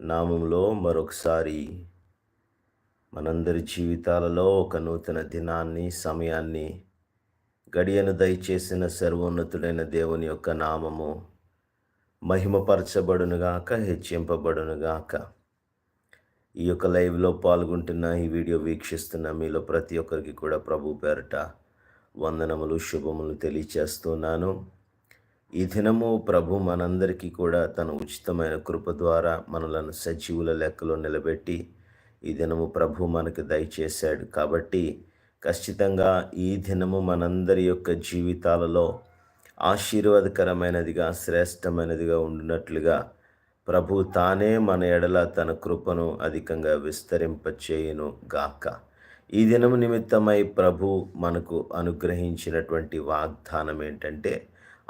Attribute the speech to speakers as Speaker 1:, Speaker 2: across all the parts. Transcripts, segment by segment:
Speaker 1: నామంలో మరొకసారి మనందరి జీవితాలలో ఒక నూతన దినాన్ని సమయాన్ని గడియను దయచేసిన సర్వోన్నతుడైన దేవుని యొక్క నామము మహిమపరచబడునుగాక హెచ్చింపబడునుగాక. ఈ యొక్క లైవ్లో పాల్గొంటున్న ఈ వీడియో వీక్షిస్తున్న మీలో ప్రతి ఒక్కరికి కూడా ప్రభు పేరట వందనములు శుభములు తెలియచేస్తున్నాను. ఈ దినము ప్రభు మనందరికీ కూడా తన ఉచితమైన కృప ద్వారా మనలను సజీవుల లెక్కలో నిలబెట్టి ఈ దినము ప్రభు మనకు దయచేశాడు. కాబట్టి ఖచ్చితంగా ఈ దినము మనందరి యొక్క జీవితాలలో ఆశీర్వాదకరమైనదిగా శ్రేష్టమైనదిగా ఉండినట్లుగా ప్రభు తానే మన ఎడల తన కృపను అధికంగా విస్తరింపచేయును గాక ఈ దినము నిమిత్తమై ప్రభు మనకు అనుగ్రహించినటువంటి వాగ్దానం ఏంటంటే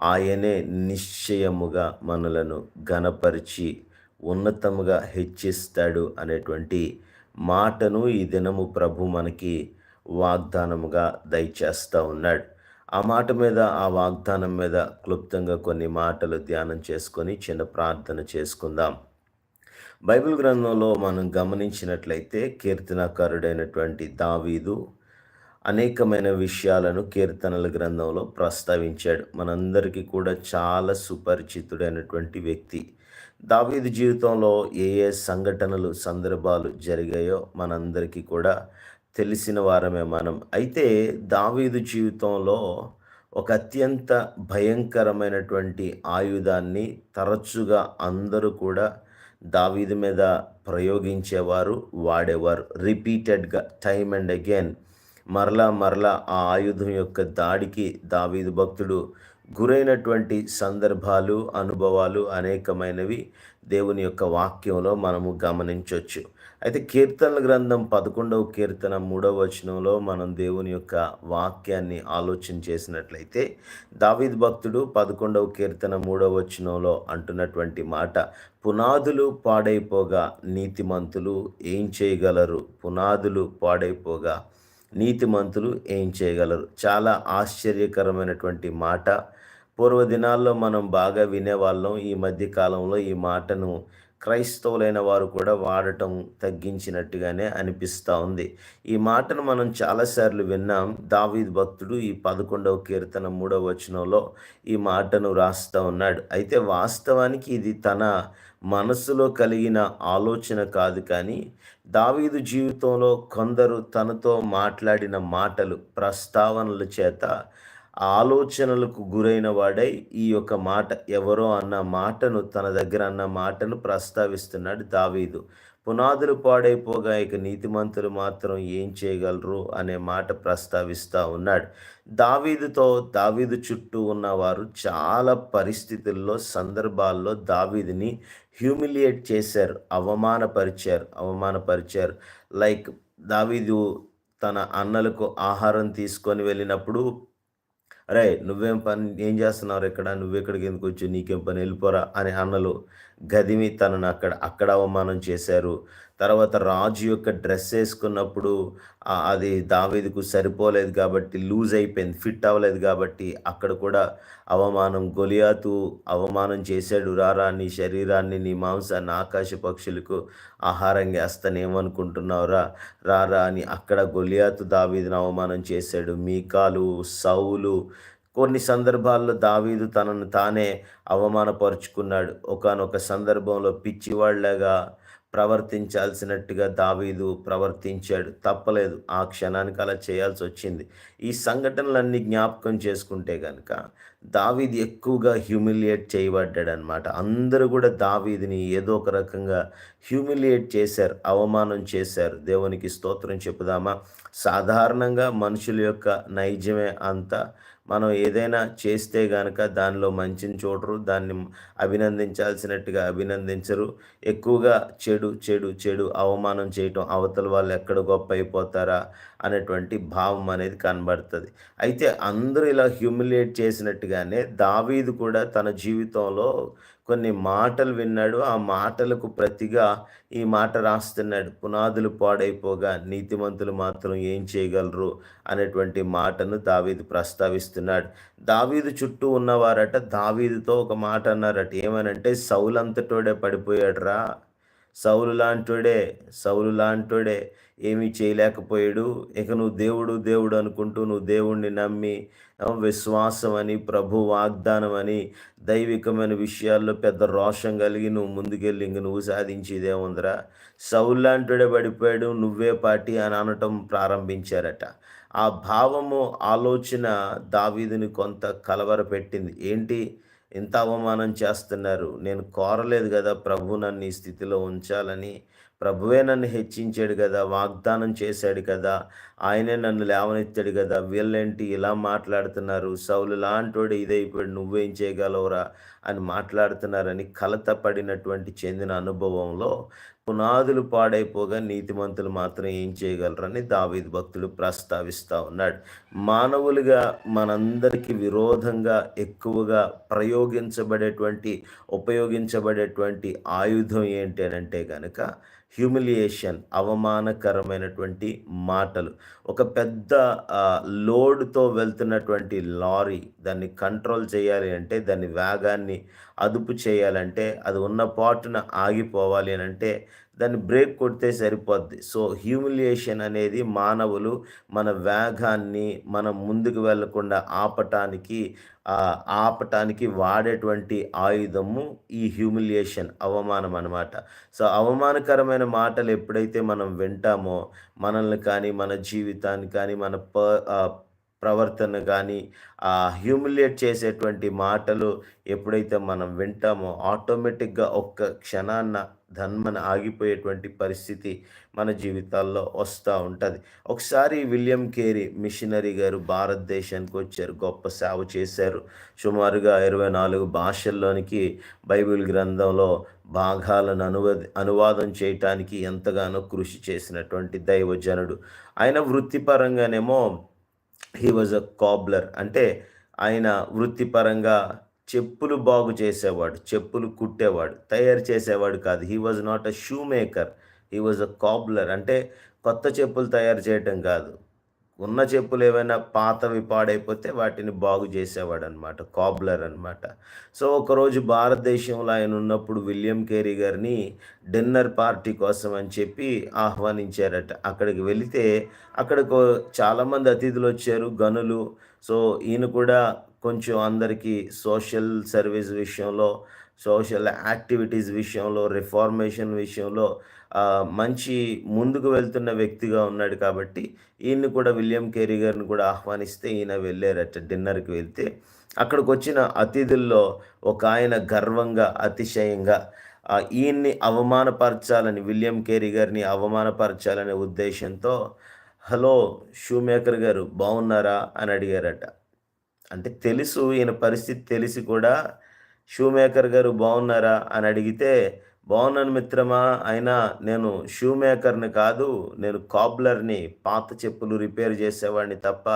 Speaker 1: ఆయనే నిశ్చయముగా మనలను గనపరిచి ఉన్నతముగా హెచ్చిస్తాడు అనేటువంటి మాటను ఈ దినము ప్రభు మనకి వాగ్దానముగా దయచేస్తూ ఉన్నాడు. ఆ మాట మీద ఆ వాగ్దానం మీద క్లుప్తంగా కొన్ని మాటలు ధ్యానం చేసుకొని చిన్న ప్రార్థన చేసుకుందాం. బైబిల్ గ్రంథంలో మనం గమనించినట్లయితే కీర్తనకారుడైనటువంటి దావీదు అనేకమైన విషయాలను కీర్తనల గ్రంథంలో ప్రస్తావించాడు. మనందరికీ కూడా చాలా సుపరిచితుడైనటువంటి వ్యక్తి. దావీదు జీవితంలో ఏ ఏ సంఘటనలు సందర్భాలు జరిగాయో మనందరికీ కూడా తెలిసిన వారమే మనం. అయితే దావీదు జీవితంలో ఒక అత్యంత భయంకరమైనటువంటి ఆయుధాన్ని తరచుగా అందరూ కూడా దావీదు మీద ప్రయోగించేవారు వాడేవారు. రిపీటెడ్గా టైమ్ అండ్ అగైన్. మరలా మరలా ఆ ఆయుధం యొక్క దాడికి దావీదు భక్తుడు గురైనటువంటి సందర్భాలు అనుభవాలు అనేకమైనవి దేవుని యొక్క వాక్యంలో మనము గమనించవచ్చు అయితే కీర్తనల గ్రంథం పదకొండవ కీర్తన మూడవ వచనంలో మనం దేవుని యొక్క వాక్యాన్ని ఆలోచన చేసినట్లయితే దావిద్ భక్తుడు పదకొండవ కీర్తన మూడవ వచనంలో అంటున్నటువంటి మాట పునాదులు పాడైపోగా నీతిమంతులు ఏం చేయగలరు? పునాదులు పాడైపోగా నీతిమంతులు ఏం చేయగలరు? చాలా ఆశ్చర్యకరమైనటువంటి మాట. పూర్వదినాల్లో మనం బాగా వినేవాళ్ళం. ఈ మధ్య కాలంలో ఈ మాటను క్రైస్తవులైన వారు కూడా వాడటం తగ్గించినట్టుగానే అనిపిస్తూ ఉంది. ఈ మాటను మనం చాలాసార్లు విన్నాం. దావీద్ భక్తుడు ఈ పదకొండవ కీర్తన మూడవ వచనంలో ఈ మాటను రాస్తూ ఉన్నాడు. అయితే వాస్తవానికి ఇది తన మనసులో కలిగిన ఆలోచన కాదు కానీ దావీదు జీవితంలో కొందరు తనతో మాట్లాడిన మాటలు ప్రస్తావనల చేత ఆలోచనలకు గురైన వాడై ఈ యొక్క మాట ఎవరో అన్న మాటను తన దగ్గర అన్న మాటను ప్రస్తావిస్తున్నాడు దావీదు. పునాదులు పాడైపోగా ఇక నీతిమంతులు మాత్రం ఏం చేయగలరు అనే మాట ప్రస్తావిస్తూ ఉన్నాడు. దావీదుతో దావీదు చుట్టూ ఉన్నవారు చాలా పరిస్థితుల్లో సందర్భాల్లో దావీదిని హ్యూమిలియేట్ చేశారు అవమానపరిచారు అవమానపరిచారు. లైక్ దావీదు తన అన్నలకు ఆహారం తీసుకొని వెళ్ళినప్పుడు అరే నువ్వేం పని ఏం చేస్తున్నావు ఇక్కడ? నువ్వు ఎక్కడికి ఎందుకు వచ్చి నీకేం పని? వెళ్ళిపోరా అని అన్నలు గదిమి తనను అక్కడ అక్కడ అవమానం చేశారు. తర్వాత రాజు యొక్క డ్రెస్ వేసుకున్నప్పుడు అది దావేదికు సరిపోలేదు కాబట్టి లూజ్ అయిపోయింది ఫిట్ అవ్వలేదు కాబట్టి అక్కడ కూడా అవమానం గొలియాతు అవమానం చేశాడు. రారా నీ శరీరాన్ని నీ మాంసాన్ని ఆకాశ పక్షులకు ఆహారంగా వేస్తానేమనుకుంటున్నావురా రారా అని అక్కడ గొలియాతు దావీదును అవమానం చేశాడు. మీకాలు సౌలు కొన్ని సందర్భాల్లో దావీదు తనను తానే అవమానపరుచుకున్నాడు. ఒకనొక సందర్భంలో పిచ్చివాళ్ళగా ప్రవర్తించాల్సినట్టుగా దావీదు ప్రవర్తించాడు. తప్పలేదు ఆ క్షణానికి అలా చేయాల్సి వచ్చింది. ఈ సంఘటనలన్నీ జ్ఞాపకం చేసుకుంటే కనుక దావీది ఎక్కువగా హ్యూమిలియేట్ చేయబడ్డాడు అనమాట అందరూ కూడా దావీదిని ఏదో ఒక రకంగా హ్యూమిలియేట్ చేశారు అవమానం చేశారు. దేవునికి స్తోత్రం చెప్పుదామా? సాధారణంగా మనుషుల యొక్క నైజమే అంతా మనం ఏదైనా చేస్తే గనక దానిలో మంచిని చూడరు దాన్ని అభినందించాల్సినట్టుగా అభినందించరు. ఎక్కువగా చెడు చెడు చెడు అవమానం చేయటం అవతల వాళ్ళు ఎక్కడ గొప్ప అయిపోతారా? అనేటువంటి భావం అనేది కనబడుతుంది. అయితే అందరూ ఇలా హ్యూమిలేట్ చేసినట్టుగానే దావీదు కూడా తన జీవితంలో కొన్ని మాటలు విన్నాడు. ఆ మాటలకు ప్రతిగా ఈ మాట రాస్తున్నాడు. పునాదులు పాడైపోగా నీతిమంతులు మాత్రం ఏం చేయగలరు? అనేటువంటి మాటను దావీదు ప్రస్తావిస్తున్నాడు. దావీదు చుట్టూ ఉన్నవారట దావీదుతో ఒక మాట అన్నారట. ఏమనంటే సౌలంతటోడే పడిపోయాడు రా సౌలు లాంటోడే సౌలు లాంటోడే. ఏమీ చేయలేకపోయాడు. ఇక నువ్వు దేవుడు దేవుడు అనుకుంటూ నువ్వు దేవుణ్ణి నమ్మి విశ్వాసం అని ప్రభు వాగ్దానం అని దైవికమైన విషయాల్లో పెద్ద రోషం కలిగి నువ్వు ముందుకెళ్ళి ఇంక నువ్వు సాధించేదే ఉందిరా లాంటిడే పడిపోయాడు. నువ్వే పాటి అని అనటం ప్రారంభించారట. ఆ భావము ఆలోచన దావీదుని కొంత కలవర పెట్టింది. ఏంటి? ఇంత అవమానం చేస్తున్నారు. నేను కోరలేదు కదా ప్రభు నన్ను ఈ స్థితిలో ఉంచాలని. ప్రభువే నన్ను హెచ్చించాడు కదా వాగ్దానం చేశాడు కదా ఆయనే నన్ను లేవనెత్తాడు కదా వీళ్ళేంటి ఇలా మాట్లాడుతున్నారు? సౌలు లాంటోడు ఇదైపోయాడు నువ్వేం చేయగలవురా అని మాట్లాడుతున్నారని కలత పడినటువంటి చెందిన అనుభవంలో పునాదులు పాడైపోగా నీతిమంతులు మాత్రం ఏం చేయగలరని దావీద్ భక్తులు ప్రస్తావిస్తూ ఉన్నాడు. మానవులుగా మనందరికీ విరోధంగా ఎక్కువగా ప్రయోగించబడేటువంటి ఉపయోగించబడేటువంటి ఆయుధం ఏంటి అని అంటే కనుక హ్యూమిలియేషన్ అవమానకరమైనటువంటి మాటలు. ఒక పెద్ద లోడ్తో వెళ్తున్నటువంటి లారీ దాన్ని కంట్రోల్ చేయాలి అంటే దాని వేగాన్ని అదుపు చేయాలంటే అది ఉన్న పాటున ఆగిపోవాలి అని అంటే దాన్ని బ్రేక్ కొడితే సరిపోద్ది. సో హ్యూమిలియేషన్ అనేది మానవులు మన వేగాన్ని మనం ముందుకు వెళ్ళకుండా ఆపటానికి ఆపటానికి వాడేటువంటి ఆయుధము ఈ హ్యూమిలియేషన్ అవమానం అనమాట సో అవమానకరమైన మాటలు ఎప్పుడైతే మనం వింటామో మనల్ని కానీ మన జీవితాన్ని కానీ మన ప ప్రవర్తన కానీ ఆ హ్యూమిలియేట్ చేసేటువంటి మాటలు ఎప్పుడైతే మనం వింటామో ఆటోమేటిక్గా ఒక్క క్షణాన్న ధన్మన ఆగిపోయేటువంటి పరిస్థితి మన జీవితాల్లో వస్తూ ఉంటుంది. ఒకసారి విలియం కేరీ మిషనరీ గారు భారతదేశానికి వచ్చారు గొప్ప సేవ చేశారు. సుమారుగా ఇరవై నాలుగు భాషల్లోనికి బైబిల్ గ్రంథంలో భాగాలను అనువద అనువాదం చేయటానికి ఎంతగానో కృషి చేసినటువంటి దైవజనుడు. ఆయన వృత్తిపరంగానేమో హీ వాజ్ అ కాబ్లర్ అంటే ఆయన వృత్తిపరంగా చెప్పులు బాగు చేసేవాడు చెప్పులు కుట్టేవాడు తయారు చేసేవాడు కాదు. He was not a shoe maker he was a cobbler అంటే కొత్త చెప్పులు తయారు చేయటం కాదు. ఉన్న చెప్పులు ఏమైనా పాతవి పాడైపోతే వాటిని బాగు చేసేవాడు అనమాట కాబ్లర్ అనమాట సో ఒకరోజు భారతదేశంలో ఆయన ఉన్నప్పుడు విలియం కేరీ గారిని డిన్నర్ పార్టీ కోసం అని చెప్పి ఆహ్వానించారట. అక్కడికి వెళితే అక్కడికి చాలామంది అతిథులు వచ్చారు గనులు. సో ఈయన కూడా కొంచెం అందరికీ సోషల్ సర్వీస్ విషయంలో సోషల్ యాక్టివిటీస్ విషయంలో రిఫార్మేషన్ విషయంలో మంచి ముందుకు వెళ్తున్న వ్యక్తిగా ఉన్నాడు కాబట్టి ఈయన్ని కూడా విలియం కేరీ గారిని కూడా ఆహ్వానిస్తే ఈయన వెళ్ళారట డిన్నర్కి వెళ్తే. అక్కడికి వచ్చిన అతిథుల్లో ఒక ఆయన గర్వంగా అతిశయంగా ఈయన్ని అవమానపరచాలని విలియం కేరీ గారిని అవమానపరచాలనే ఉద్దేశంతో హలో షూ మేకర్ గారు బాగున్నారా అని అడిగారట. అంటే తెలుసు ఈయన పరిస్థితి తెలిసి కూడా షూ మేకర్ గారు బాగున్నారా అని అడిగితే బాగున్నాను మిత్రమా అయినా నేను షూ మేకర్ని కాదు నేను కాబ్లర్ని పాత చెప్పులు రిపేర్ చేసేవాడిని తప్ప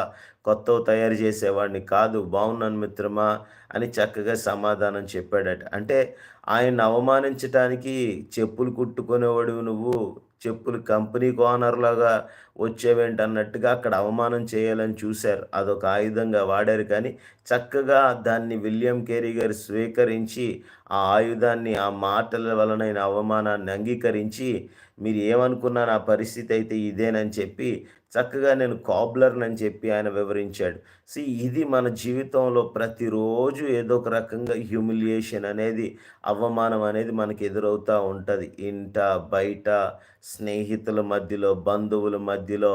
Speaker 1: కొత్తవి తయారు చేసేవాడిని కాదు బాగున్నాను మిత్రమా అని చక్కగా సమాధానం చెప్పాడట. అంటే ఆయన అవమానించటానికి చెప్పులు కుట్టుకునేవాడు నువ్వు చెప్పులు కంపెనీ ఓనర్లాగా వచ్చేవేంటి అన్నట్టుగా అక్కడ అవమానం చేయాలని చూశారు. అదొక ఆయుధంగా వాడారు కానీ చక్కగా దాన్ని విలియం కేరీ గారు స్వీకరించి ఆ ఆయుధాన్ని ఆ మాటల వలనైన అవమానాన్ని అంగీకరించి మీరు ఏమనుకున్నా నా పరిస్థితి అయితే ఇదేనని చెప్పి చక్కగా నేను కాబ్లర్ని అని చెప్పి ఆయన వివరించాడు. సి ఇది మన జీవితంలో ప్రతిరోజు ఏదో ఒక రకంగా హ్యూమిలియేషన్ అనేది అవమానం అనేది మనకి ఎదురవుతూ ఉంటుంది. ఇంట బయట స్నేహితుల మధ్యలో బంధువుల మధ్యలో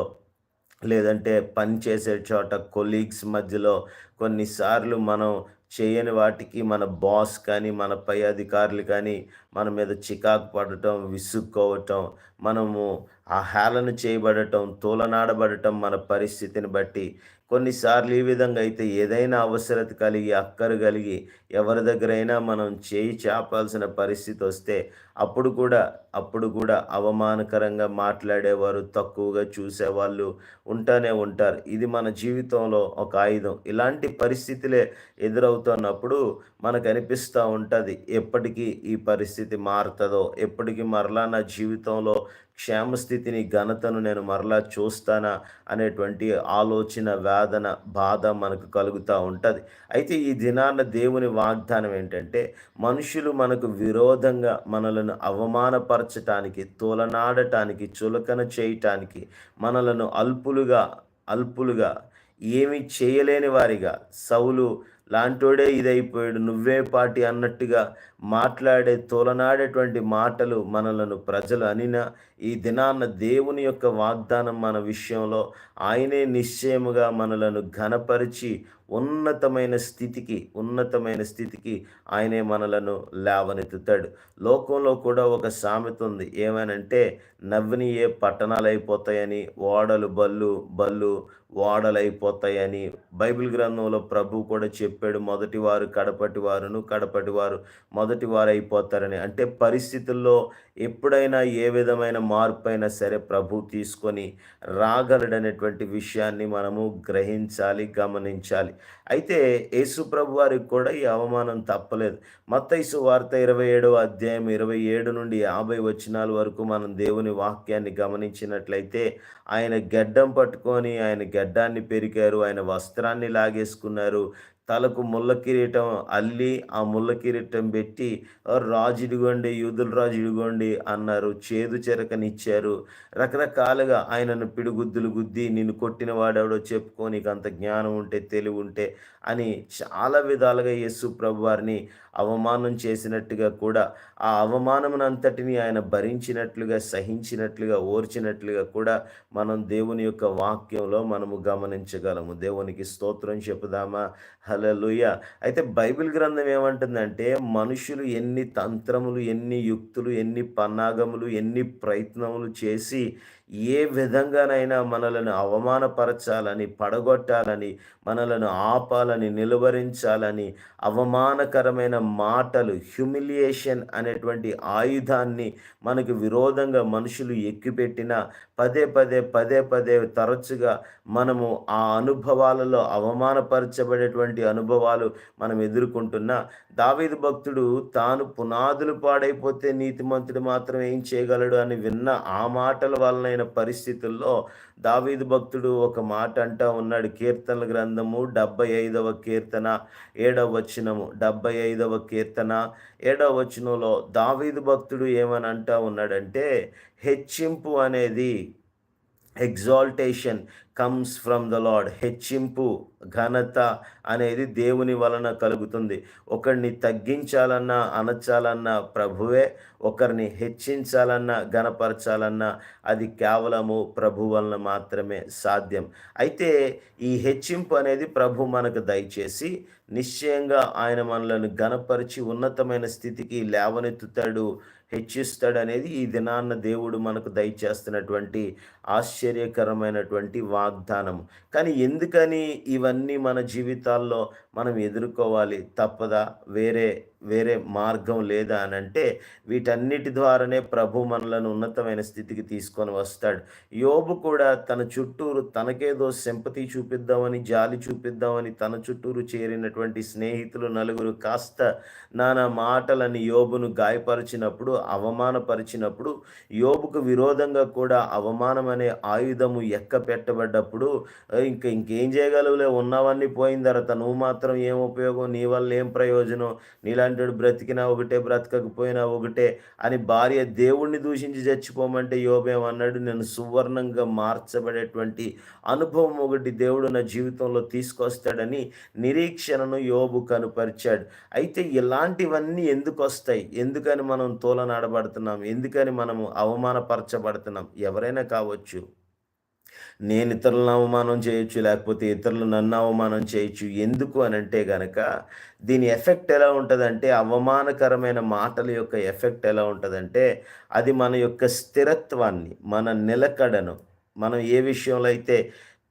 Speaker 1: లేదంటే పని చేసే చోట కొలీగ్స్ మధ్యలో కొన్నిసార్లు మనం చేయని వాటికి మన బాస్ కానీ మన పై అధికారులు కానీ మన మీద చికాకు పడటం విసుక్కోవటం మనము ఆ హేళన చేయబడటం తోలనాడబడటం మన పరిస్థితిని బట్టి కొన్నిసార్లు ఈ విధంగా అయితే ఏదైనా అవసరత కలిగి అక్కరు కలిగి ఎవరి దగ్గరైనా మనం చేయి చేపాల్సిన పరిస్థితి వస్తే అప్పుడు కూడా అప్పుడు కూడా అవమానకరంగా మాట్లాడేవారు తక్కువగా చూసేవాళ్ళు ఉంటానే ఉంటారు. ఇది మన జీవితంలో ఒక ఆయుధం. ఇలాంటి పరిస్థితులే ఎదురవుతున్నప్పుడు మనకు అనిపిస్తూ ఉంటుంది ఎప్పటికీ ఈ పరిస్థితి మారుతుందో ఎప్పటికీ మరలా నా జీవితంలో క్షేమస్థితిని ఘనతను నేను మరలా చూస్తానా అనేటువంటి ఆలోచన వేదన బాధ మనకు కలుగుతూ ఉంటుంది. అయితే ఈ దినాన దేవుని వాగ్దానం ఏంటంటే మనుషులు మనకు విరోధంగా మనలను అవమానపరచటానికి తోలనాడటానికి చులకన చేయటానికి మనలను అల్పులుగా అల్పులుగా ఏమి చేయలేని వారిగా సౌలు లాంటోడే ఇదైపోయాడు. నువ్వే పాటి అన్నట్టుగా మాట్లాడే తోలనాడేటువంటి మాటలు మనలను ప్రజలు అనిన ఈ దినాన్న దేవుని యొక్క వాగ్దానం మన విషయంలో ఆయనే నిశ్చయముగా మనలను ఘనపరిచి ఉన్నతమైన స్థితికి ఉన్నతమైన స్థితికి ఆయనే మనలను లేవనెత్తుతాడు. లోకంలో కూడా ఒక సామెత ఉంది. ఏమనంటే నవ్విని ఏ పట్టణాలు అయిపోతాయని ఓడలు బళ్ళు బళ్ళు ఓడలైపోతాయని బైబిల్ గ్రంథంలో ప్రభు కూడా చెప్పాడు మొదటి వారు కడపటి వారును కడపటి వారు మొదటి వారు అయిపోతారని అంటే పరిస్థితుల్లో ఎప్పుడైనా ఏ విధమైన మార్పు అయినా సరే ప్రభు తీసుకొని రాగలడనేటువంటి విషయాన్ని మనము గ్రహించాలి గమనించాలి. అయితే యేసు ప్రభు వారికి కూడా ఈ అవమానం తప్పలేదు. మత్తైసు వార్త ఇరవై ఏడవ అధ్యాయం ఇరవై ఏడు నుండి యాభై వచనాల వరకు మనం దేవుని వాక్యాన్ని గమనించినట్లయితే ఆయన గడ్డం పట్టుకొని ఆయన గడ్డాన్ని పెరిగారు. ఆయన వస్త్రాన్ని లాగేసుకున్నారు. తలకు ముళ్ళ కిరీటం అల్లి ఆ ముళ్ళ కిరీటం పెట్టి రాజు ఇడుగోండి యూదుల రాజు ఇడుగోండి అన్నారు. చేదు చెరకనిచ్చారు. రకరకాలుగా ఆయనను పిడుగుద్దులు గుద్ది నిన్ను కొట్టిన వాడెవడో చెప్పుకో నీకు అంత జ్ఞానం ఉంటే తెలివి ఉంటే అని చాలా విధాలుగా యేసు ప్రభు వారిని అవమానం చేసినట్టుగా కూడా ఆ అవమానమునంతటిని ఆయన భరించినట్లుగా సహించినట్లుగా ఓర్చినట్లుగా కూడా మనం దేవుని యొక్క వాక్యంలో మనము గమనించగలము. దేవునికి స్తోత్రం చెప్పుదామా? హలలుయ అయితే బైబిల్ గ్రంథం ఏమంటుందంటే మనుషులు ఎన్ని తంత్రములు ఎన్ని యుక్తులు ఎన్ని పన్నాగములు ఎన్ని ప్రయత్నములు చేసి ఏ విధంగానైనా మనలను అవమానపరచాలని పడగొట్టాలని మనలను ఆపాలని నిలువరించాలని అవమానకరమైన మాటలు హ్యూమిలియేషన్ అనేటువంటి ఆయుధాన్ని మనకు విరోధంగా మనుషులు ఎక్కిపెట్టిన పదే పదే పదే పదే తరచుగా మనము ఆ అనుభవాలలో అవమానపరచబడేటువంటి అనుభవాలు మనం ఎదుర్కొంటున్న దావీదు భక్తుడు తాను పునాదులు పాడైపోతే నీతిమంతుడు మాత్రం ఏం చేయగలడు అని విన్న ఆ మాటల వలనైన పరిస్థితుల్లో దావీదు భక్తుడు ఒక మాట అంటా ఉన్నాడు. కీర్తనల గ్రంథము డెబ్బై ఐదవ కీర్తన ఏడవ వచనము. డెబ్బై ఐదవ కీర్తన ఏడవ వచనంలో దావీదు భక్తుడు ఏమని అంటా ఉన్నాడంటే హెచ్చింపు అనేది exaltation comes from the Lord హెచ్చింపు ఘనత అనేది దేవుని వలన కలుగుతుంది. ఒకరిని తగ్గించాలన్నా అనచాలన్నా ప్రభువే ఒకరిని హెచ్చించాలన్నా ఘనపరచాలన్నా అది కేవలము ప్రభు వలన మాత్రమే సాధ్యం. అయితే ఈ హెచ్చింపు అనేది ప్రభు మనకు దయచేసి నిశ్చయంగా ఆయన మనలను ఘనపరిచి ఉన్నతమైన స్థితికి లేవనెత్తుతాడు. హెచ్చిస్తాడు అనేది ఈ దినాన్న దేవుడు మనకు దయచేస్తున్నటువంటి ఆశ్చర్యకరమైనటువంటి వాగ్దానం కానీ ఎందుకని ఇవన్నీ మన జీవితాల్లో మనం ఎదుర్కోవాలి తప్పదా? వేరే వేరే మార్గం లేదా అని అంటే వీటన్నిటి ద్వారానే ప్రభు మనలను ఉన్నతమైన స్థితికి తీసుకొని వస్తాడు. యోబు కూడా తన చుట్టూరు తనకేదో సెంపతి చూపిద్దామని జాలి చూపిద్దామని తన చుట్టూరు చేరినటువంటి స్నేహితులు నలుగురు కాస్త నానా మాటలని యోబును గాయపరిచినప్పుడు అవమానపరిచినప్పుడు యోబుకు విరోధంగా కూడా అవమానం అనే ఆయుధము ఎక్క పెట్టబడ్డప్పుడు ఇంకా ఇంకేం చేయగలవులే? ఉన్నవన్నీ పోయిన తర్వాత నువ్వు మాత్రం ఏం ఉపయోగం? నీ వల్ల ఏం ప్రయోజనం? నీలాంటి అంటాడు బ్రతికినా ఒకటే బ్రతకకపోయినా ఒకటే అని భార్య దేవుణ్ణి దూషించి చచ్చిపోమంటే యోబేమన్నాడు నేను సువర్ణంగా మార్చబడేటువంటి అనుభవం ఒకటి దేవుడు నా జీవితంలో తీసుకొస్తాడని నిరీక్షణను యోబు కనుపరిచాడు. అయితే ఇలాంటివన్నీ ఎందుకు వస్తాయి? ఎందుకని మనం తోలనాడబడుతున్నాం? ఎందుకని మనము అవమానపరచబడుతున్నాం? ఎవరైనా కావచ్చు. నేను ఇతరులను అవమానం చేయొచ్చు లేకపోతే ఇతరులు నన్ను అవమానం చేయొచ్చు. ఎందుకు అని అంటే గనక దీని ఎఫెక్ట్ ఎలా ఉంటుందంటే అవమానకరమైన మాటల యొక్క ఎఫెక్ట్ ఎలా ఉంటుందంటే అది మన యొక్క స్థిరత్వాన్ని మన నిలకడను మనం ఏ విషయంలో అయితే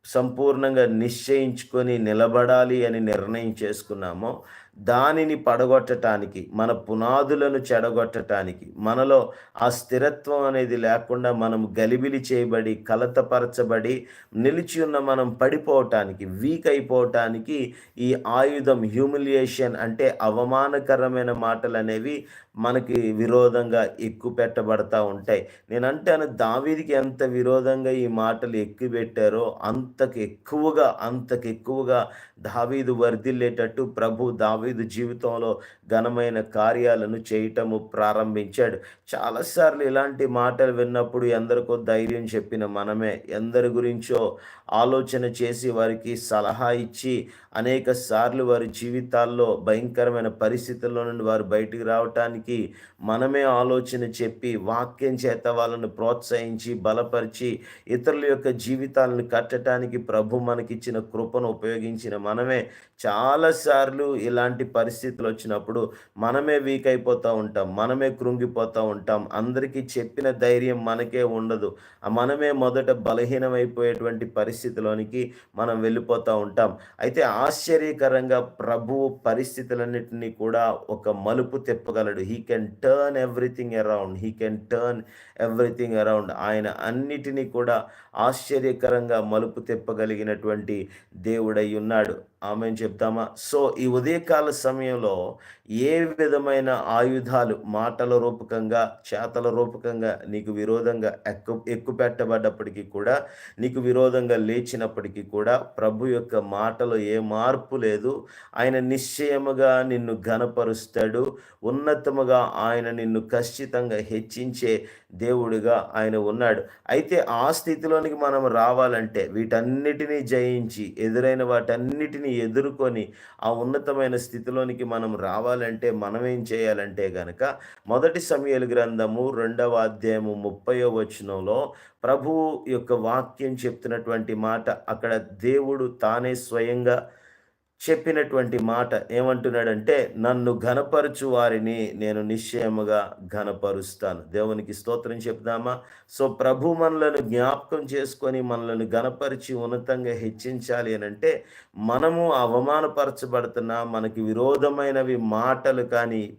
Speaker 1: సంపూర్ణంగా నిశ్చయించుకొని నిలబడాలి అని నిర్ణయం చేసుకున్నామో దానిని పడగొట్టటానికి మన పునాదులను చెడగొట్టటానికి మనలో ఆ స్థిరత్వం అనేది లేకుండా మనం గలిబిలి చేయబడి కలతపరచబడి నిలిచి ఉన్న మనం పడిపోవటానికి వీక్ అయిపోవటానికి ఈ ఆయుధం హ్యూమిలియేషన్ అంటే అవమానకరమైన మాటలు అనేవి మనకి విరోధంగా ఎక్కువ పెట్టబడతా ఉంటాయి. నేను అంటాను దావీదికి ఎంత విరోధంగా ఈ మాటలు ఎక్కువ పెట్టారో అంతకు ఎక్కువగా అంతకు ఎక్కువగా దావీదు వర్ధిల్లేటట్టు ప్రభు దావీదు జీవితంలో ఘనమైన కార్యాలను చేయటము ప్రారంభించాడు. చాలాసార్లు ఇలాంటి మాటలు విన్నప్పుడు ఎందరికో ధైర్యం చెప్పిన మనమే ఎందరి గురించో ఆలోచన చేసి వారికి సలహా ఇచ్చి అనేక సార్లు వారి జీవితాల్లో భయంకరమైన పరిస్థితుల్లో నుండి వారు బయటికి రావటానికి మనమే ఆలోచన చెప్పి వాక్యం చేత వాళ్ళను ప్రోత్సహించి బలపరిచి ఇతరుల యొక్క జీవితాలను కట్టడానికి ప్రభు మనకిచ్చిన కృపను ఉపయోగించిన మనమే చాలాసార్లు ఇలాంటి పరిస్థితులు వచ్చినప్పుడు మనమే వీక్ అయిపోతూ ఉంటాం మనమే కృంగిపోతూ ఉంటాం. అందరికీ చెప్పిన ధైర్యం మనకే ఉండదు. మనమే మొదట బలహీనమైపోయేటువంటి పరిస్థితిలోనికి మనం వెళ్ళిపోతూ ఉంటాం. అయితే ఆశ్చర్యకరంగా ప్రభువు పరిస్థితులన్నింటినీ కూడా ఒక మలుపు తిప్పగలడు. He can turn everything around he can turn everything around ఆయన అన్నిటినీ కూడా ఆశ్చర్యకరంగా మలుపు తిప్పగలిగినటువంటి దేవుడై ఉన్నాడు. ఆమె చెప్తామా? సో ఈ ఉదయకాల సమయంలో ఏ విధమైన ఆయుధాలు మాటల రూపకంగా చేతల రూపకంగా నీకు విరోధంగా ఎక్కు ఎక్కుపెట్టబడ్డప్పటికీ కూడా నీకు విరోధంగా లేచినప్పటికీ కూడా ప్రభు యొక్క మాటలో ఏ మార్పు లేదు. ఆయన నిశ్చయముగా నిన్ను ఘనపరుస్తాడు. ఉన్నతముగా ఆయన నిన్ను ఖచ్చితంగా హెచ్చించే దేవుడిగా ఆయన ఉన్నాడు. అయితే ఆ స్థితిలోనికి మనం రావాలంటే వీటన్నిటినీ జయించి ఎదురైన వాటన్నిటినీ ఎదుర్కొని ఆ ఉన్నతమైన స్థితిలోనికి మనం రావాలంటే మనం ఏం చేయాలంటే గనక మొదటి సమయలు గ్రంథము రెండవ అధ్యాయము ముప్పయో వచనంలో ప్రభువు యొక్క వాక్యం చెప్తున్నటువంటి మాట అక్కడ దేవుడు తానే స్వయంగా చెప్పినటువంటి మాట ఏమంటున్నాడంటే నన్ను ఘనపరచు వారిని నేను నిశ్చయముగా ఘనపరుస్తాను. దేవునికి స్తోత్రం చెప్దామా? సో ప్రభు మనలను జ్ఞాపకం చేసుకొని మనలను ఘనపరిచి ఉన్నతంగా హెచ్చించాలి అని అంటే మనము అవమానపరచబడుతున్నా మనకి విరోధమైనవి మాటలు కానీ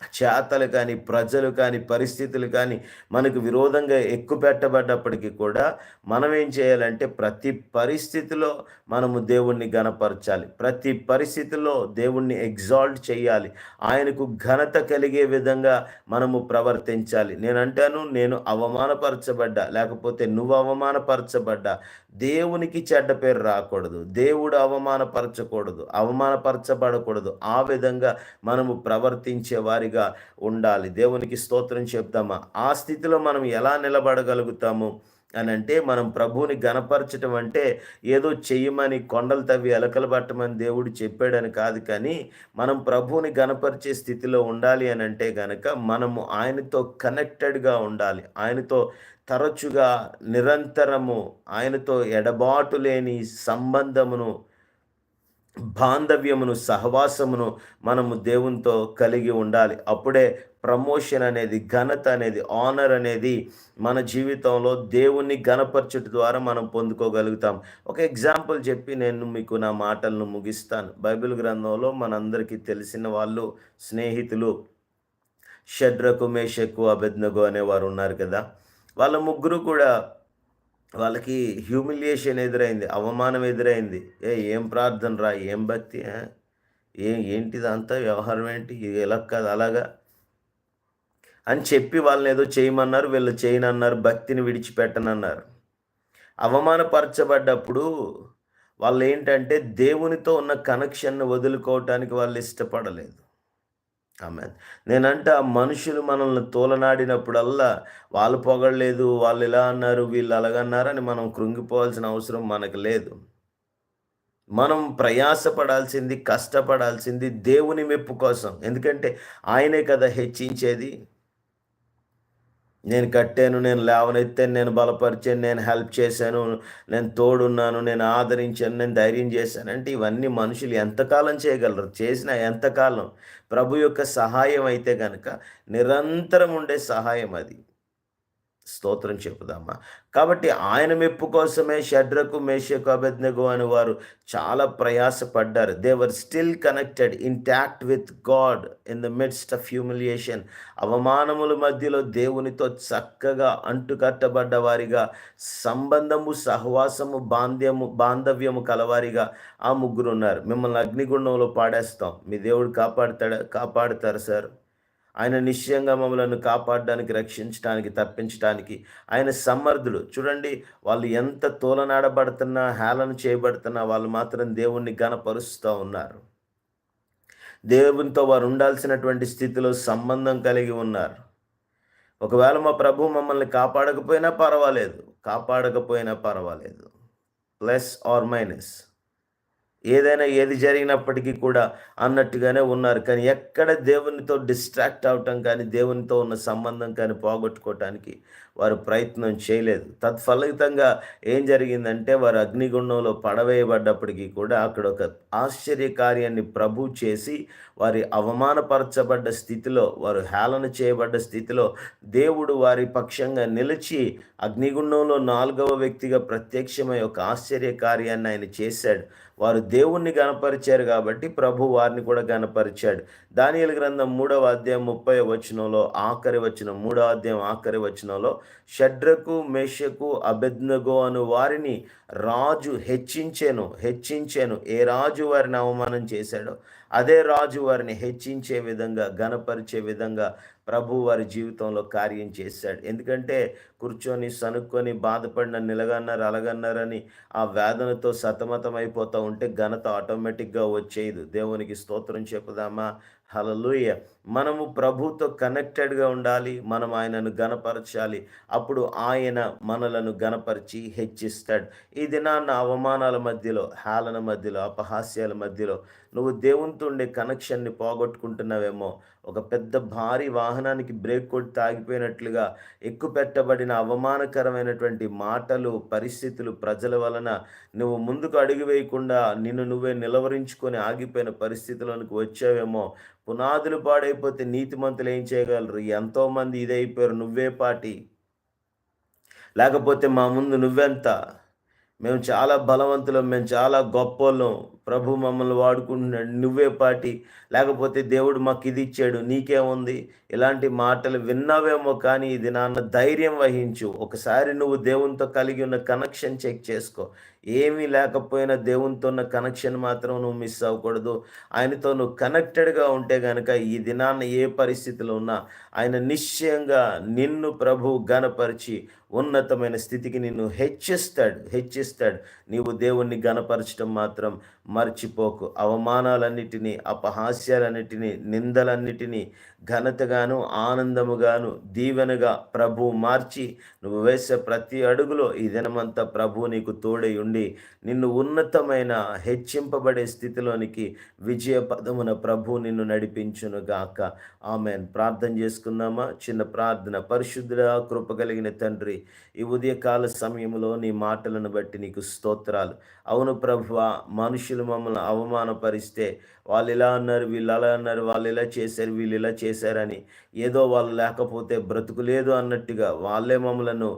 Speaker 1: చేతలు కానీ ప్రజలు కానీ పరిస్థితులు కానీ మనకు విరోధంగా ఎక్కువ పెట్టబడ్డప్పటికీ కూడా మనం ఏం చేయాలంటే ప్రతి పరిస్థితిలో మనము దేవుణ్ణి గణపరచాలి ప్రతి పరిస్థితిలో దేవుణ్ణి ఎగ్జాల్ట్ చేయాలి. ఆయనకు ఘనత కలిగే విధంగా మనము ప్రవర్తించాలి. నేను అంటాను నేను అవమానపరచబడ్డా లేకపోతే నువ్వు అవమానపరచబడ్డా దేవునికి చెడ్డ పేరు రాకూడదు. దేవుడు అవమానపరచకూడదు. అవమానపరచబడకూడదు. ఆ విధంగా మనము ప్రవర్తించే వారిగా ఉండాలి. దేవునికి స్తోత్రం చెప్తామా ఆ స్థితిలో మనం ఎలా నిలబడగలుగుతాము అని అంటే మనం ప్రభువుని గనపరచటం అంటే ఏదో చెయ్యమని కొండలు తవ్వి ఎలకలు పట్టమని దేవుడు చెప్పాడని కాదు కానీ మనం ప్రభువుని గనపరిచే స్థితిలో ఉండాలి అని అంటే గనక మనము ఆయనతో కనెక్టెడ్గా ఉండాలి. ఆయనతో తరచుగా నిరంతరము ఆయనతో ఎడబాటు లేని సంబంధమును బాంధవ్యమును సహవాసమును మనము దేవునితో కలిగి ఉండాలి. అప్పుడే ప్రమోషన్ అనేది ఘనత అనేది ఆనర్ అనేది మన జీవితంలో దేవుణ్ణి ఘనపరచుట ద్వారా మనం పొందుకోగలుగుతాం. ఒక ఎగ్జాంపుల్ చెప్పి నేను మీకు నా మాటలను ముగిస్తాను. బైబిల్ గ్రంథంలో మనందరికీ తెలిసిన వాళ్ళు స్నేహితులు షడ్రకు మేషకు అభిజ్ఞగు అనేవారు ఉన్నారు కదా. వాళ్ళ ముగ్గురు కూడా వాళ్ళకి హ్యూమిలియేషన్ ఎదురైంది అవమానం ఎదురైంది. ఏ ఏం ప్రార్థన రా ఏం భక్తి ఏ ఏంటిదంతా వ్యవహారం ఏంటి? ఎలా కాదు అలాగా? అని చెప్పి వాళ్ళని ఏదో చేయమన్నారు వీళ్ళు చేయనన్నారు భక్తిని విడిచిపెట్టనన్నారు. అవమానపరచబడ్డప్పుడు వాళ్ళు ఏంటంటే దేవునితో ఉన్న కనెక్షన్ను వదులుకోవటానికి వాళ్ళు ఇష్టపడలేదు. ఆమె నేనంటే ఆ మనుషులు మనల్ని తోలనాడినప్పుడల్లా వాళ్ళు పొగడలేదు వాళ్ళు ఇలా అన్నారు వీళ్ళు అలాగన్నారని మనం కృంగిపోవాల్సిన అవసరం మనకు లేదు. మనం ప్రయాసపడాల్సింది కష్టపడాల్సింది దేవుని మెప్పు కోసం. ఎందుకంటే ఆయనే కదా హెచ్చించేది. నేను కట్టాను నేను లేవనెత్తాను నేను బలపరిచాను నేను హెల్ప్ చేశాను నేను తోడున్నాను నేను ఆదరించాను నేను ధైర్యం చేశాను. అంటే ఇవన్నీ మనుషులు ఎంతకాలం చేయగలరు? చేసిన ఎంతకాలం? ప్రభు యొక్క సహాయం అయితే కనుక నిరంతరం ఉండే సహాయం అది. స్తోత్రం చెప్పుదామా కాబట్టి ఆయన మెప్పు కోసమే షడ్రకు మేషకు అభెజ్ఞగు అని వారు చాలా ప్రయాసపడ్డారు. They were still connected intact with God in the midst of humiliation అవమానముల మధ్యలో దేవునితో చక్కగా అంటుకట్టబడ్డ వారిగా సంబంధము సహవాసము బాంధ్యము బాంధవ్యము కలవారిగా ఆ ముగ్గురు ఉన్నారు మిమ్మల్ని అగ్నిగుండంలో పాడేస్తాం. మీ దేవుడు కాపాడతాడు కాపాడతారు సార్? ఆయన నిశ్చయంగా మమ్మలను కాపాడడానికి రక్షించడానికి తప్పించడానికి ఆయన సమర్థుడు చూడండి వాళ్ళు ఎంత తోలనాడబడుతున్నా హేళన చేయబడుతున్నా వాళ్ళు మాత్రం దేవుణ్ణి గనపరుస్తూ ఉన్నారు. దేవునితో వారు ఉండాల్సినటువంటి స్థితిలో సంబంధం కలిగి ఉన్నారు. ఒకవేళ మా ప్రభు మమ్మల్ని కాపాడకపోయినా పర్వాలేదు. కాపాడకపోయినా పర్వాలేదు. ప్లస్ ఆర్ మైనస్ ఏదైనా ఏది జరిగినప్పటికీ కూడా అన్నట్టుగానే ఉన్నారు. కానీ ఎక్కడ దేవునితో డిస్ట్రాక్ట్ అవటం కానీ దేవునితో ఉన్న సంబంధం కానీ పోగొట్టుకోవటానికి వారు ప్రయత్నం చేయలేదు. తత్ఫలితంగా ఏం జరిగిందంటే వారు అగ్నిగుండంలో పడవేయబడ్డప్పటికీ కూడా అక్కడ ఒక ఆశ్చర్యకార్యాన్ని ప్రభు చేసి వారి అవమానపరచబడ్డ స్థితిలో వారు హేళన చేయబడ్డ స్థితిలో దేవుడు వారి పక్షంగా నిలిచి అగ్నిగుండంలో నాలుగవ వ్యక్తిగా ప్రత్యక్షమై ఒక ఆశ్చర్య కార్యాన్ని ఆయన చేశాడు. వారు దేవుణ్ణి గనపరిచారు కాబట్టి ప్రభు వారిని కూడా గనపరిచాడు దానియల గ్రంథం మూడవ అధ్యాయం ముప్పై వచనంలో ఆఖరి వచనం మూడవ అధ్యాయం ఆఖరి వచనంలో షడ్రకు మేషకు అబెద్నగో అను వారిని రాజు హెచ్చించాను హెచ్చించాను. ఏ రాజు వారిని అవమానం చేశాడో అదే రాజు వారిని హెచ్చించే విధంగా గనపరిచే విధంగా ప్రభు వారి జీవితంలో కార్యం చేశాడు. ఎందుకంటే కూర్చొని సనుక్కొని బాధపడిన నిలగన్నారు అలగన్నారని ఆ వేదనతో సతమతం అయిపోతూ ఉంటే ఘనత ఆటోమేటిక్గా వచ్చేది దేవునికి స్తోత్రం చెప్పుదామా? హలలుయ మనము ప్రభుతో కనెక్టెడ్గా ఉండాలి మనం ఆయనను గనపరచాలి అప్పుడు ఆయన మనలను గనపరిచి హెచ్చిస్తాడు. ఈ దినాన్న అవమానాల మధ్యలో హేళన మధ్యలో అపహాస్యాల మధ్యలో నువ్వు దేవునితో ఉండే కనెక్షన్ని పోగొట్టుకుంటున్నావేమో. ఒక పెద్ద భారీ వాహనానికి బ్రేక్ కొట్టి తాగిపోయినట్లుగా ఎక్కువ పెట్టబడిన అవమానకరమైనటువంటి మాటలు పరిస్థితులు ప్రజల వలన నువ్వు ముందుకు అడుగు వేయకుండా నిన్ను నువ్వే నిలవరించుకొని ఆగిపోయిన పరిస్థితుల్లోనికి వచ్చావేమో. పునాదులు పాడే అయిపోతే నీతిమంతులు ఏం చేయగలరు? ఎంతోమంది ఇదైపోయారు. నువ్వే పాటి. లేకపోతే మా ముందు నువ్వెంత? మేము చాలా బలవంతులం మేము చాలా గొప్పలం ప్రభు మమ్మల్ని వాడుకుంటున్నాడు నువ్వే పాటి. లేకపోతే దేవుడు మాకు ఇది ఇచ్చాడు నీకేముంది ఇలాంటి మాటలు విన్నావేమో కానీ ఇది నాన్న ధైర్యం వహించు. ఒకసారి నువ్వు దేవునితో కలిగి ఉన్న కనెక్షన్ చెక్ చేసుకో. ఏమీ లేకపోయినా దేవునితో ఉన్న కనెక్షన్ మాత్రం నువ్వు మిస్ అవ్వకూడదు. ఆయనతో నువ్వు కనెక్టెడ్గా ఉంటే కనుక ఈ దినాన్న ఏ పరిస్థితిలో ఉన్నా ఆయన నిశ్చయంగా నిన్ను ప్రభు గనపరిచి ఉన్నతమైన స్థితికి నిన్ను హెచ్చిస్తాడు హెచ్చిస్తాడు. నీవు దేవుణ్ణి గనపరచడం మాత్రం మర్చిపోకు. అవమానాలన్నిటినీ అపహాస్యాలన్నిటినీ నిందలన్నిటినీ ఘనతగాను ఆనందముగాను దీవెనగా ప్రభు మార్చి నువ్వు వేసే ప్రతి అడుగులో ఈ దినమంతా ప్రభు నీకు తోడై ఉండి నిన్ను ఉన్నతమైన హెచ్చింపబడే స్థితిలోనికి విజయ పదమున ప్రభు నిన్ను నడిపించును గాక. ఆమెన్. ప్రార్థన చేసుకుందామా? చిన్న ప్రార్థన. పరిశుద్ధుడ కృప కలిగిన తండ్రి ఈ ఉదయకాల సమయంలో నీ మాటలను బట్టి నీకు స్తోత్రాలు. అవును ప్రభు మనుషులు మమ్మల్ని అవమానపరిస్తే వాళ్ళు ఇలా అన్నారు వీళ్ళు అలా అన్నారు వాళ్ళు ఇలా చేశారు వీళ్ళు ఇలా చేశారని ఏదో వాళ్ళు లేకపోతే బ్రతుకులేదు అన్నట్టుగా వాళ్ళే మమ్మలను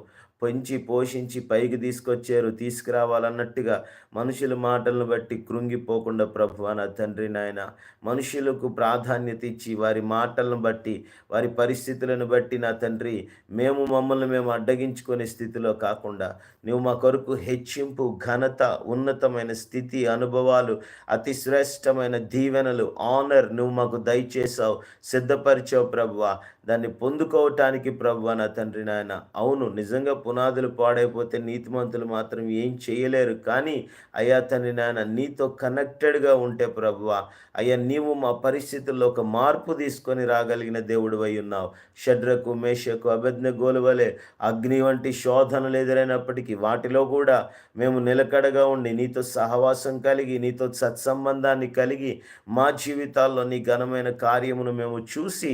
Speaker 1: పెంచి పోషించి పైకి తీసుకొచ్చారు తీసుకురావాలన్నట్టుగా మనుషుల మాటలను బట్టి కృంగిపోకుండా ప్రభు నా తండ్రి నాయన మనుషులకు ప్రాధాన్యత ఇచ్చి వారి మాటలను బట్టి వారి పరిస్థితులను బట్టి నా తండ్రి మేము మమ్మల్ని మేము అడ్డగించుకునే స్థితిలో కాకుండా నువ్వు మా కొరకు హెచ్చింపు ఘనత ఉన్నతమైన స్థితి అనుభవాలు అతి శ్రేష్టమైన దీవెనలు ఆనర్ నువ్వు మాకు దయచేసావు సిద్ధపరిచావు ప్రభువ. దాన్ని పొందుకోవటానికి ప్రభు నా తండ్రి నాయన. అవును నిజంగా పునాదులు పాడైపోతే నీతిమంతులు మాత్రం ఏం చేయలేరు. కానీ అయ్యా తండ్రి నాయన నీతో కనెక్టెడ్గా ఉంటే ప్రభువ అయ్యా నీవు మా పరిస్థితుల్లో ఒక మార్పు తీసుకొని రాగలిగిన దేవుడు అయి ఉన్నావు. షడ్రకు మేషకు అభిజ్ఞ గోలువలే అగ్ని వంటి శోధనలు ఎదురైనప్పటికీ వాటిలో కూడా మేము నిలకడగా ఉండి నీతో సహవాసం కలిగి నీతో సత్సంబంధాన్ని కలిగి మా జీవితాల్లో నీ ఘనమైన కార్యమును మేము చూసి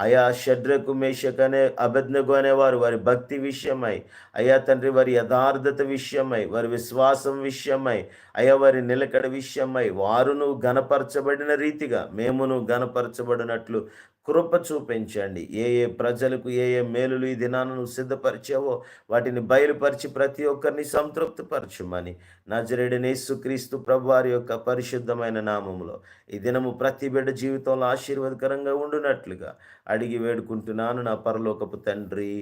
Speaker 1: అయా షడ్రకు మేషక్ అనే అభిజ్ఞకు అనేవారు వారి భక్తి విషయమై. అయా తండ్రి వారి యథార్థత విషయమై వారి విశ్వాసం విషయమై అయా వారి నిలకడ విషయమై వారును గనపరచబడిన రీతిగా మేమును గనపరచబడినట్లు కృప చూపించండి. ఏ ఏ ప్రజలకు ఏ ఏ మేలులు ఈ దినాన్ని సిద్ధపరిచావో వాటిని బయలుపరిచి ప్రతి ఒక్కరిని సంతృప్తిపరచమని నజరేడనేసు క్రీస్తు ప్రభు వారి యొక్క పరిశుద్ధమైన నామములో ఈ దినము ప్రతి బిడ్డ జీవితంలో ఆశీర్వాదకరంగా ఉండునట్లుగా అడిగి వేడుకుంటున్నాను నా పరలోకపు తండ్రి.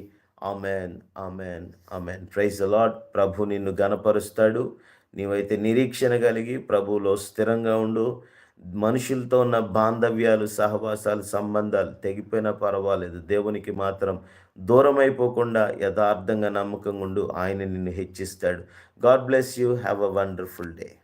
Speaker 1: Amen amen amen. ప్రైజ్ అలాడ్ ప్రభు నిన్ను గనపరుస్తాడు నీవైతే నిరీక్షణ కలిగి ప్రభువులో స్థిరంగా ఉండు. మనుషులతో ఉన్న బాంధవ్యాలు సహవాసాలు సంబంధాలు తెగిపోయినా పర్వాలేదు. దేవునికి మాత్రం దూరం అయిపోకుండా యథార్థంగా నమ్మకంగా ఉండు ఆయన నిన్ను హెచ్చిస్తాడు. God bless you. Have a wonderful day.